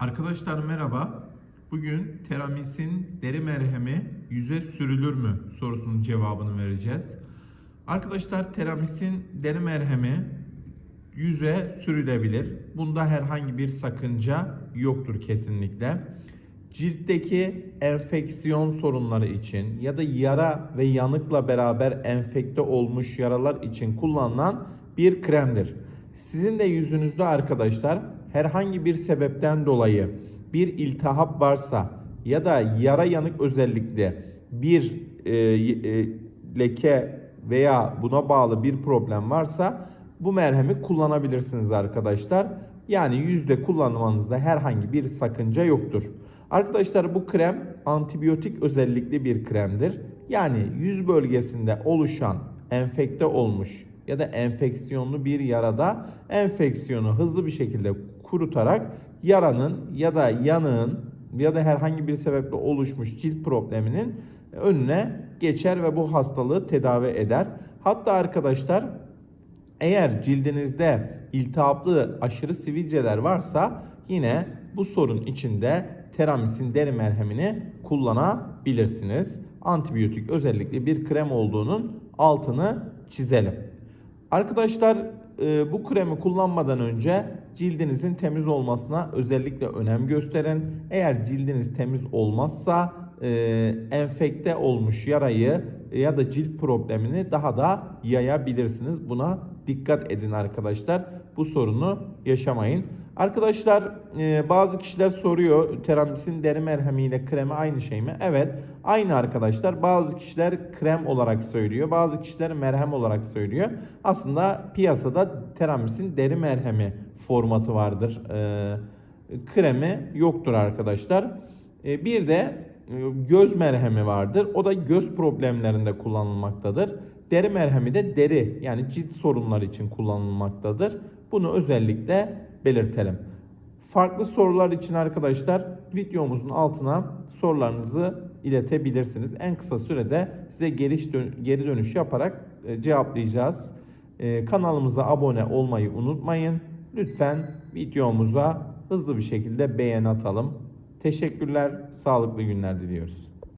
Arkadaşlar merhaba. Bugün Teramis'in deri merhemi yüze sürülür mü sorusunun cevabını vereceğiz. Arkadaşlar Teramis'in deri merhemi yüze sürülebilir. Bunda herhangi bir sakınca yoktur kesinlikle. Ciltteki enfeksiyon sorunları için ya da yara ve yanıkla beraber enfekte olmuş yaralar için kullanılan bir kremdir. Sizin de yüzünüzde arkadaşlar herhangi bir sebepten dolayı bir iltihap varsa ya da yara yanık özellikle bir e, e, leke veya buna bağlı bir problem varsa bu merhemi kullanabilirsiniz arkadaşlar. Yani yüzde kullanmanızda herhangi bir sakınca yoktur. Arkadaşlar bu krem antibiyotik özellikli bir kremdir. Yani yüz bölgesinde oluşan enfekte olmuş ya da enfeksiyonlu bir yarada enfeksiyonu hızlı bir şekilde kurutarak yaranın ya da yanığın ya da herhangi bir sebeple oluşmuş cilt probleminin önüne geçer ve bu hastalığı tedavi eder. Hatta arkadaşlar eğer cildinizde iltihaplı aşırı sivilceler varsa yine bu sorun içinde teramisin deri merhemini kullanabilirsiniz. Antibiyotik özellikle bir krem olduğunun altını çizelim. Arkadaşlar e, bu kremi kullanmadan önce cildinizin temiz olmasına özellikle önem gösterin. Eğer cildiniz temiz olmazsa e, enfekte olmuş yarayı ya da cilt problemini daha da yayabilirsiniz. Buna dikkat edin arkadaşlar. Bu sorunu yaşamayın. Arkadaşlar e, bazı kişiler soruyor teramisin deri merhemiyle kremi aynı şey mi? Evet aynı arkadaşlar. Bazı kişiler krem olarak söylüyor. Bazı kişiler merhem olarak söylüyor. Aslında piyasada teramisin deri merhemi formatı vardır. E, kremi yoktur arkadaşlar. E, bir de e, göz merhemi vardır. O da göz problemlerinde kullanılmaktadır. Deri merhemi de deri yani cilt sorunları için kullanılmaktadır. Bunu özellikle belirtelim. Farklı sorular için arkadaşlar videomuzun altına sorularınızı iletebilirsiniz. En kısa sürede size geri, dön geri dönüş yaparak e, cevaplayacağız. E, kanalımıza abone olmayı unutmayın. Lütfen videomuza hızlı bir şekilde beğeni atalım. Teşekkürler, sağlıklı günler diliyoruz.